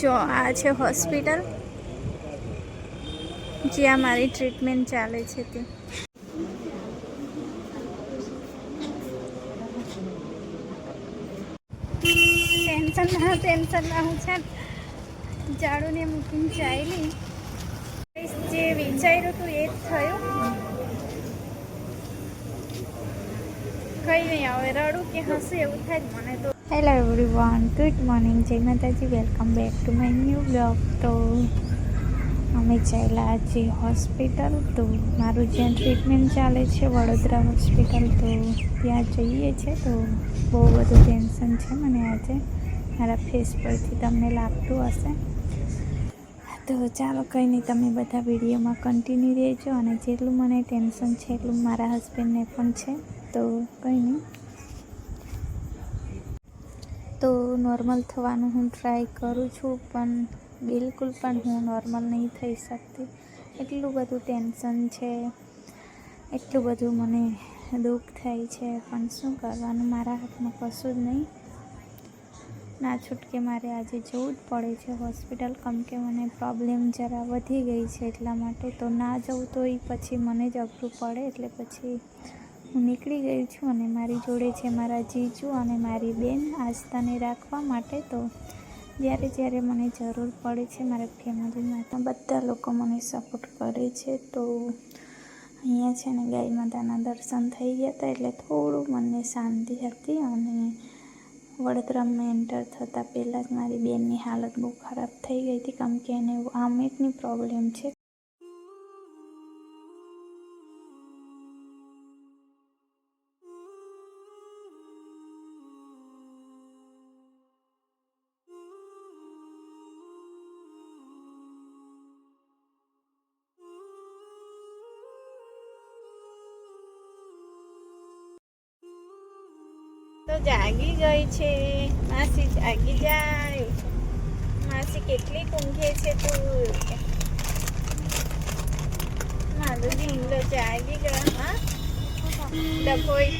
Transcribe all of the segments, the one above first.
જો આ છે હોસ્પિટલ જ્યાં મારી ટ્રીટમેન્ટ ચાલે છે તે. ટેન્શન ના ટેન્શન ના, હું છે ઝાડુને મૂકીને ચાલી જે વિચાર્યું હતું એ જ થયું. કઈ નહીં આવે રડું કે હશે એવું થાય મને તો. Hello everyone good morning Jai Mataji welcome back to my new blog તો અમે ચાલ્યા આજે હોસ્પિટલ તો મારું જ્યાં ટ્રીટમેન્ટ ચાલે છે, વડોદરા હોસ્પિટલ તો ત્યાં જઈએ છે તો બહુ બધું ટેન્શન છે મને આજે. મારા ફેસ પરથી તમને લાગતું હશે. તો ચાલો કંઈ નહીં, તમે બધા વિડીયોમાં કન્ટિન્યુ રહેજો અને જેટલું મને ટેન્શન છે એટલું મારા હસબન્ડને પણ છે. તો કંઈ નહીં. તો નોર્મલ થવાનું હું ટ્રાય કરું છું, પણ બિલકુલ પણ હું નોર્મલ નહીં થઈ શકતી. એટલું બધું ટેન્શન છે, એટલું બધું મને દુઃખ થાય છે, પણ શું કરવાનું? મારા હાથમાં કશું જ નહીં. ના છૂટકે મારે આજે જવું જ પડે છે હોસ્પિટલ કેમ કે મને પ્રોબ્લેમ જરા વધી ગઈ છે એટલા માટે તો ના જવું તો એ પછી મને જ અઘરું પડે, એટલે પછી હું નીકળી ગઈ છું અને મારી જોડે છે મારા જીજુ અને મારી બેન આસ્થાને રાખવા માટે. તો જ્યારે જ્યારે મને જરૂર પડે છે મારા ફેમિલીમાં બધા લોકો મને સપોર્ટ કરે છે. તો અહીંયા છે ને ગાય માતાના દર્શન થઈ ગયા હતા એટલે થોડું મને શાંતિ હતી અને વડોદરામાં એન્ટર થતાં પહેલાં જ મારી બેનની હાલત બહુ ખરાબ થઈ ગઈ હતી. કેમ કે એને આમેટની પ્રોબ્લેમ છે. ગઈ છે. માસી જાગી જાય. માસી કેટલી ઊંઘે છે તું. મારો ઢીંગલો જાગી ગયો, હા? ડભોઈ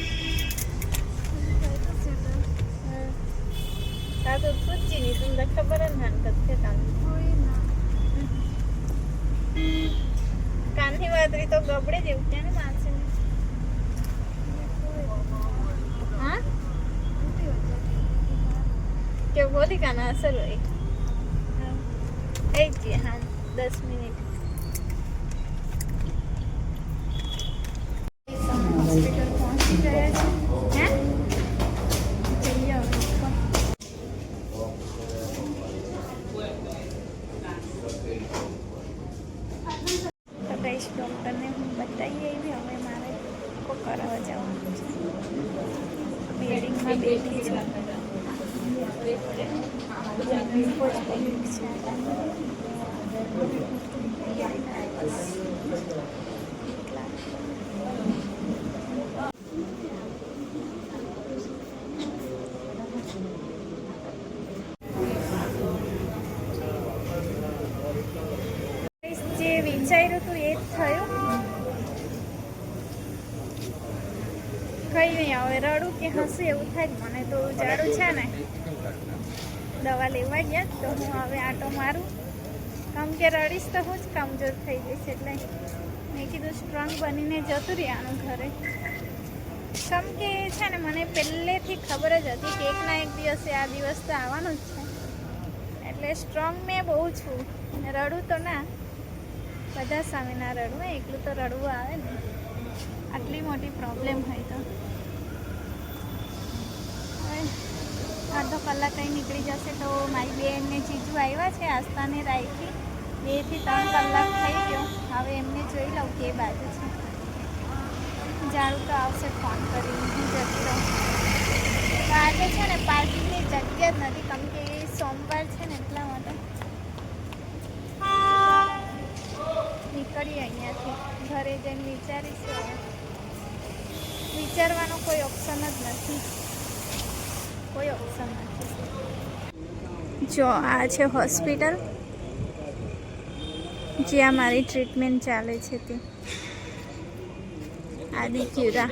તા તો પૂછી નહીં તમને ખબર જ ના કથે કાનની વાદળી તો ગબડે જ એવું ત્યાં ને માસી હા કે બોલી કાના અસર હોય. એ જ હા, દસ મિનિટ. હોસ્પિટલ પહોંચી ગયા છે હે તો કઈશ ડૉક્ટરને હું બતાવી આવી મારે કો કરાવવા જવાનું છે. બિલ્ડિંગમાં બેઠી છું. વિચાર્યું હતું એ જ થયું નહીં હવે રડું કે હસું એવું થાય મને તો ઉજાડું છે ને. દવા લેવા ગયા તો હું હવે આટો મારું. કમ કે રડીશ તો હું જ કમજોર થઈ જઈશ એટલે મેં કીધું સ્ટ્રોંગ બનીને જતું રહ્યાનું ઘરે. કમ કે છે ને, મને પહેલેથી ખબર જ હતી કે એકના એક દિવસે આ દિવસ તો આવવાનો જ છે. એટલે સ્ટ્રોંગ મેં બહુ છું. રડું તો ના. બધા સામે ના રડવું એકલું તો રડવું આવે ને. આટલી મોટી પ્રોબ્લેમ હોય તો હવે અડધો કલાક કંઈ નીકળી જશે તો મારી બેન ને જીજુ આવ્યા છે આસ્થાને રાખી બેથી ત્રણ કલાક થઈ ગયો. હવે એમને જોઈ લઉં કે એ બાજુ છે. જાણું તો આવશે ફોન કરીને. હું જતી રહું. આજે છે ને પાર્કિંગની જગ્યા જ નથી. કેમ કે એ સોમવાર છે ને એટલા માટે. નીકળીએ અહીંયાથી. ઘરે જઈને વિચારીશું. વિચારવાનો કોઈ ઓપ્શન જ નથી. કોઈ ઓપ્શન નથી. જો આ છે હોસ્પિટલ, જ્યાં મારી ટ્રીટમેન્ટ ચાલે છે તે. આદિક્યુરા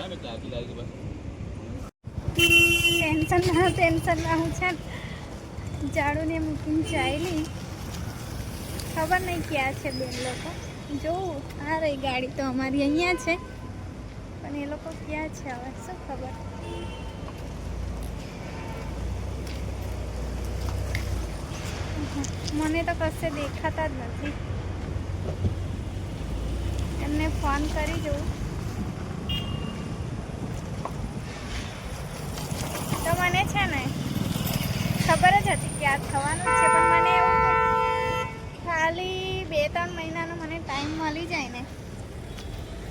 ટેન્શન ના ટેન્શન ના, હું છે ઝાડુને મૂકીને ચાલી ખબર નહીં ક્યાં છે બેન લોકો. જોઉં આ રહી ગાડી તો અમારી અહીંયા છે. પણ એ લોકો ક્યાં છે હવે, શું ખબર? મને તો કશે દેખાતા જ નથી. એમને ફોન કરી જોઉં. તો મને છે ને ખબર જ હતી કે આ થવાનું છે, પણ મને એવું ખાલી બે ત્રણ મહિનાનો મને ટાઈમ મળી જાય ને,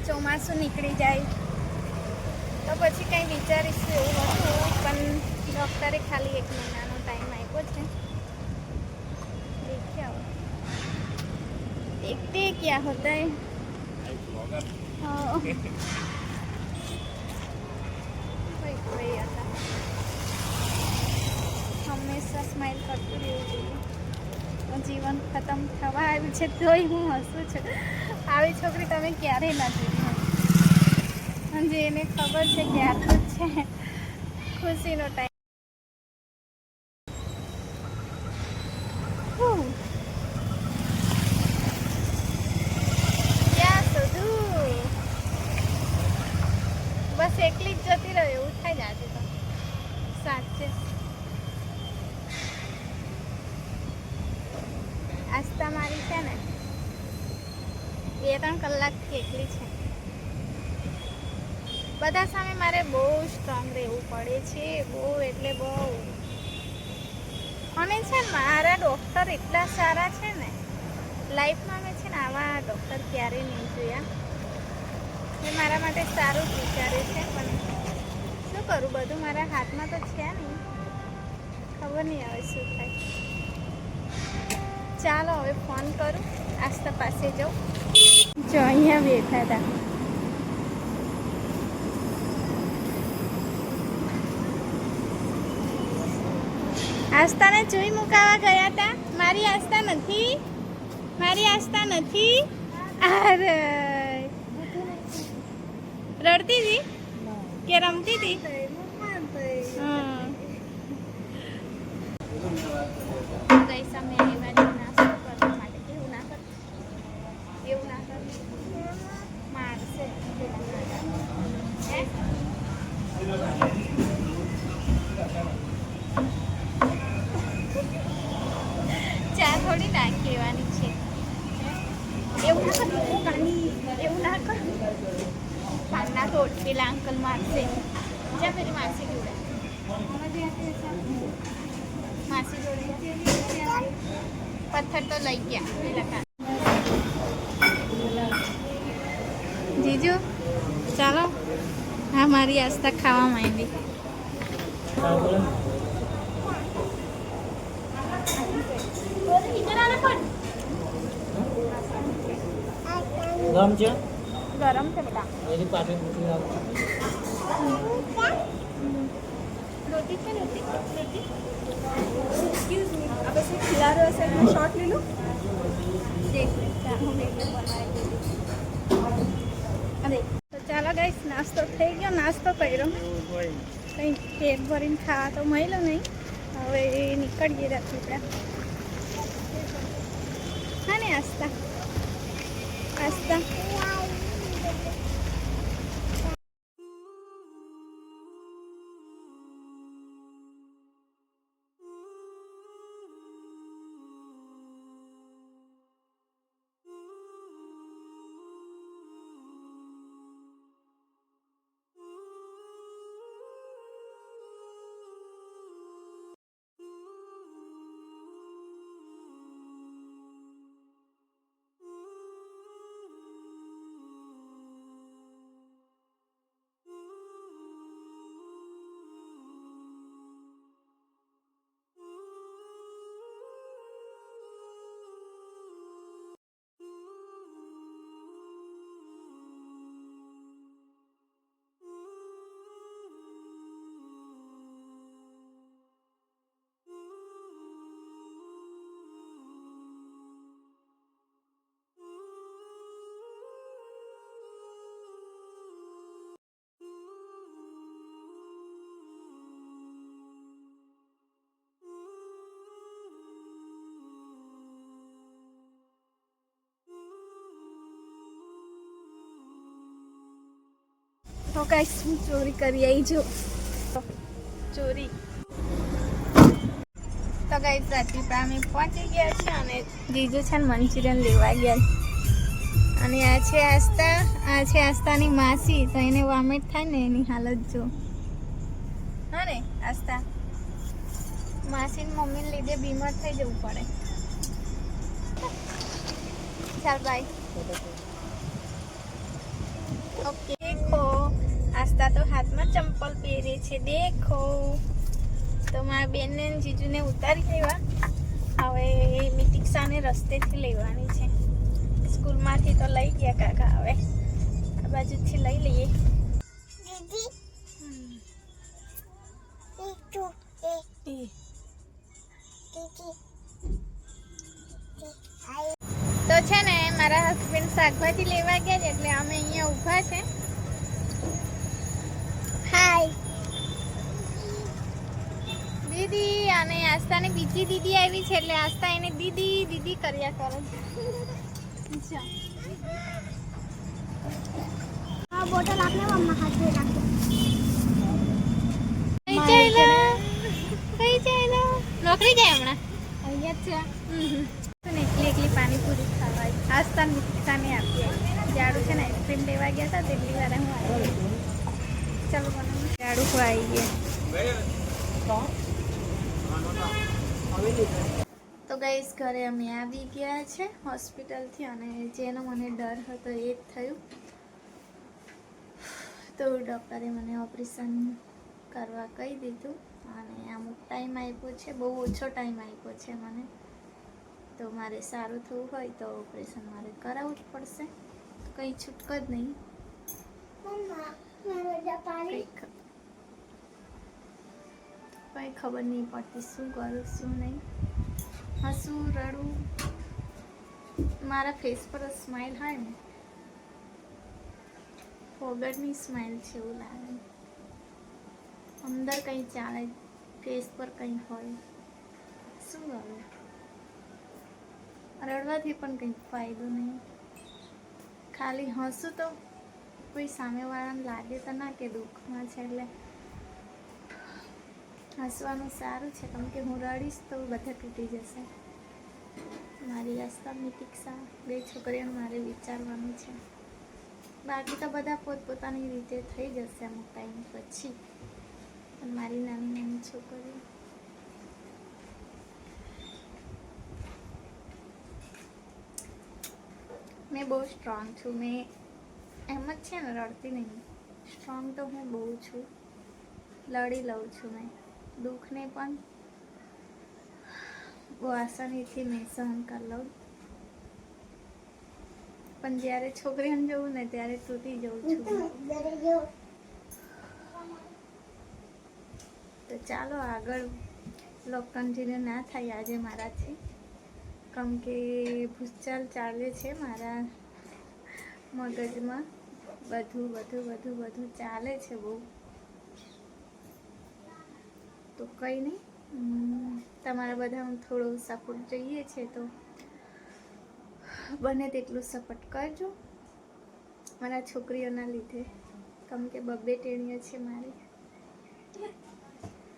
ચોમાસું નીકળી જાય. તો પછી કંઈ વિચારીશું એવું હતું પણ ડૉક્ટરે ખાલી એક મહિનાનો ટાઈમ આપ્યો છે. देखते हैं क्या होता है हाँ। कोई कोई आता હંમેશા સ્માઇલ કરતું રહેવું જોઈએ જીવન ખતમ થવા આવ્યું છે તોય હું હસું છું આવી છોકરી તમે ક્યારેય ના જોઈ હોય. અને જેને ખબર છે કે આટલું જ છે ખુશીનો ટાઈમ એટલે બહુ. અને છે મારા ડૉક્ટર એટલા સારા છે ને લાઈફમાં મેં છે ને આવા ડૉક્ટર ક્યારેય નહીં જોયા. એ મારા માટે સારું જ વિચારે છે, પણ શું કરું? બધું મારા હાથમાં તો છે નહીં. ખબર નહીં હવે શું થાય. ચાલો હવે ફોન કરું. આસ્તા પાસે જાઉં. જો અહીંયા બેઠા હતા. આસ્થાને જોઈ મુકાવા ગયા હતા મારી આસ્થા નથી. મારી આસ્થા નથી. અરે. રડતી હતી કે રમતી હતી? കഴിക്കാം જીજુ ચાલો હા મારી આસ્તા ખાવા માંડી ગરમ છે ગરમ છે બેટા એની પાટી મૂકી નાખ રોટી છે રોટી રોટી ऐसे खिला रहे हो ऐसे मैं शॉट ले लूँ દેખ લે ચા હું મેગી બનાવી દીધી અરે તો ચાલો ગાઈસ નાસ્તો થઈ ગયો નાસ્તો કર્યો કંઈ પેટ ભરીને ખાવા તો મળ્યું નહીં હવે નીકળીએ રાત્રિપડા હા ને આસ્તા આસ્તા ગાઈસ હું ચોરી કરી આવી જો ચોરી. તો ગાઈસ રાત્રિપા અમે પહોંચી ગયા છે અને જીજુ છે ને મંચુરિયન લેવા ગયા છે. અને આ છે આસ્તા આ છે આસ્થાની માસી તો એને વોમિટ થાય ને એની હાલત જો. હા ને આસ્થા. માસીની મમ્મીને લીધે બીમાર થઈ જવું પડે. ચાલ બાય ઓકે દેખો તો હાથમાં ચંપલ પહેરે છે, દેખો. તો મારા બેનને જીજુને ઉતારી લેવા. હવે મિતિક્ષાને રસ્તેથી લેવાની છે. સ્કૂલમાંથી તો લઈ ગયા કાકા હવે. આ બાજુથી લઈ લઈએ. દીદી અને આસ્થાને બીજી દીદી આવી છે એટલે આસ્થા એને દીદી દીદી કર્યા કરે. છે બોટલ આપને મમ્મા હાથે રાખો. કઈ ચાલ્યા કઈ ચાલ્યા નોકરી જાય હમણાં? અહીંયા છે. ને એકલી એકલી પાણીપુરી ખાવાય આસ્તા મિત્તાને આપીએ જાડુ છે ને આઈસ્ક્રીમ લેવા ગયા હતા તેટલી વાર હું આવી ચાલો બનાવું. જાડુ આવી ગયા તો ગઈસ ઘરે અમે આવી ગયા છે હોસ્પિટલથી અને જેનો મને ડર હતો એ જ થયું. તો ડૉક્ટરે મને ઓપરેશન કરવા કહી દીધું અને અમુક ટાઈમ આપ્યો છે બહુ ઓછો ટાઈમ આપ્યો છે મને. તો મારે સારું થવું હોય તો ઓપરેશન મારે કરાવવું જ પડશે. કંઈ છૂટક જ નહીં. જાપાની કંઈ ખબર નહીં પડતી શું કરું, શું નહીં. હસું રડવું મારા ફેસ પર સ્માઇલ હોય ને ફોગટની સ્માઇલ છે એવું લાગે. અંદર કંઈ ચાલે ફેસ પર કંઈ હોય. શું કરું રડવાથી પણ કંઈ ફાયદો નહીં. ખાલી હસું તો કોઈ સામેવાળાને લાગે તો ના કે દુઃખમાં છે એટલે હસવાનું સારું છે. કેમ કે હું રડીશ તો બધા તૂટી જશે. મારી આસ્થાની ટીક્ષા બે છોકરીઓને મારે વિચારવાનું છે. બાકી તો બધા પોતપોતાની રીતે થઈ જશે અમુક ટાઈમ પછી. પણ મારી નાની નાની છોકરીઓ. મેં બહુ સ્ટ્રોંગ છું. મેં એમ જ છે ને, રડતી નહીં. સ્ટ્રોંગ તો હું બહુ છું. લડી લઉં છું મેં. દુઃખને પણ બહુ આસાનીથી મેં સહન કરી લઉં. પણ જ્યારે છોકરીઓને જવું ને ત્યારે તૂટી જવું છું. તો ચાલો આગળ લોક ના થાય આજે મારાથી. કેમ કે ભૂચાલ ચાલે છે મારા મગજમાં. બધું બધું બધું બધું ચાલે છે બહુ. તો કંઈ નહીં. તમારા બધાનું થોડો સપોર્ટ જોઈએ છે તો બને તેટલું સપોર્ટ કરજો. મારા છોકરીઓના લીધે. કેમ કે બબ્બે ટેણીઓ છે મારી.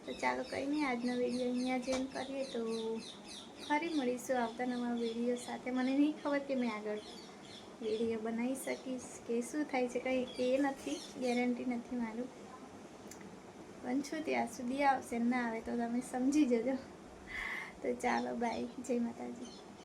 તો ચાલો કંઈ નહીં, આજનો વીડિયો અહીંયા જેમ કરીએ તો ફરી મળીશું આવતા નવા વીડિયો સાથે. મને નહીં ખબર કે મેં આગળ વીડિયો બનાવી શકીશ કે શું થાય છે કંઈ એ નથી ગેરંટી નથી મારું. પણ છું ત્યાં સુધી આવશે. ના આવે તો તમે સમજી જજો. તો ચાલો બાય જય માતાજી.